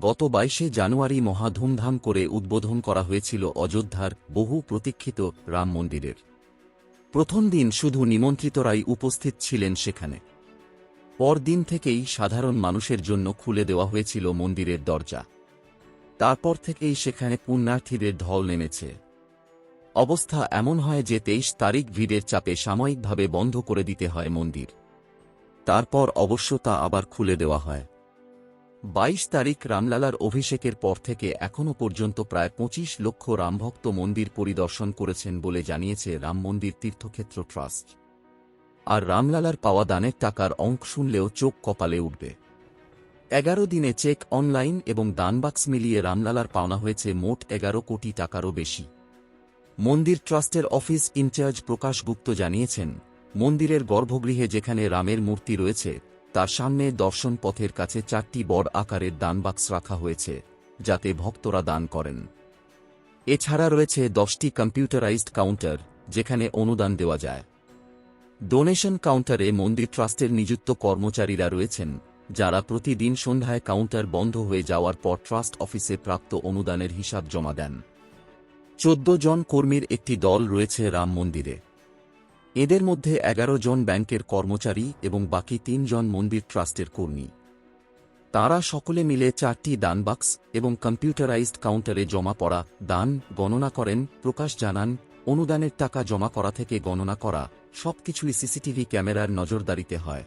গত বাইশে জানুয়ারি মহা ধুমধাম করে উদ্বোধন করা হয়েছিল অযোধ্যার বহু প্রতীক্ষিত রাম মন্দিরের। প্রথম দিন শুধু নিমন্ত্রিতরাই উপস্থিত ছিলেন সেখানে। পরদিন থেকেই সাধারণ মানুষের জন্য খুলে দেওয়া হয়েছিল মন্দিরের দরজা। তারপর থেকেই সেখানে পুণ্যার্থীদের ঢল নেমেছে। অবস্থা এমন হয় যে তেইশ তারিখ ভিড়ের চাপে সাময়িকভাবে বন্ধ করে দিতে হয় মন্দির। তারপর অবশ্য তা আবার খুলে দেওয়া হয়। বাইশ তারিখ রামলালার অভিষেকের পর থেকে এখনও পর্যন্ত প্রায় পঁচিশ লক্ষ রামভক্ত মন্দির পরিদর্শন করেছেন বলে জানিয়েছে রাম মন্দির তীর্থক্ষেত্র ট্রাস্ট। আর রামলালার পাওয়া দানের টাকার অঙ্ক শুনলেও চোখ কপালে উঠবে। এগারো দিনে চেক অনলাইন এবং দানবাক্স মিলিয়ে রামলালার পাওনা হয়েছে মোট এগারো কোটি টাকারও বেশি। মন্দির ট্রাস্টের অফিস ইনচার্জ প্রকাশ গুপ্ত জানিয়েছেন, মন্দিরের গর্ভগৃহে যেখানে রামের মূর্তি রয়েছে তার সামনে দর্শন পথের কাছে চারটি বড় আকারের দানবাক্স রাখা হয়েছে, যাতে ভক্তরা দান করেন। এছাড়া রয়েছে দশটি কম্পিউটারাইজড কাউন্টার, যেখানে অনুদান দেওয়া যায়। ডোনেশন কাউন্টারে মন্দির ট্রাস্টের নিযুক্ত কর্মচারীরা রয়েছেন, যারা প্রতিদিন সন্ধ্যায় কাউন্টার বন্ধ হয়ে যাওয়ার পর ট্রাস্ট অফিসে প্রাপ্ত অনুদানের হিসাব জমা দেন। চোদ্দ জন কর্মীর একটি দল রয়েছে রাম মন্দিরে। এদের মধ্যে এগারো জন ব্যাংকের কর্মচারী এবং বাকি তিনজন মন্দির ট্রাস্টের কর্মী। তারা সকলে মিলে চারটি দানবাক্স এবং কম্পিউটারাইজড কাউন্টারে জমা পড়া, দান, গণনা করেন, প্রকাশ জানান, অনুদানের টাকা জমা করা থেকে গণনা করা, সবকিছুই সিসিটিভি ক্যামেরার নজরদারিতে হয়।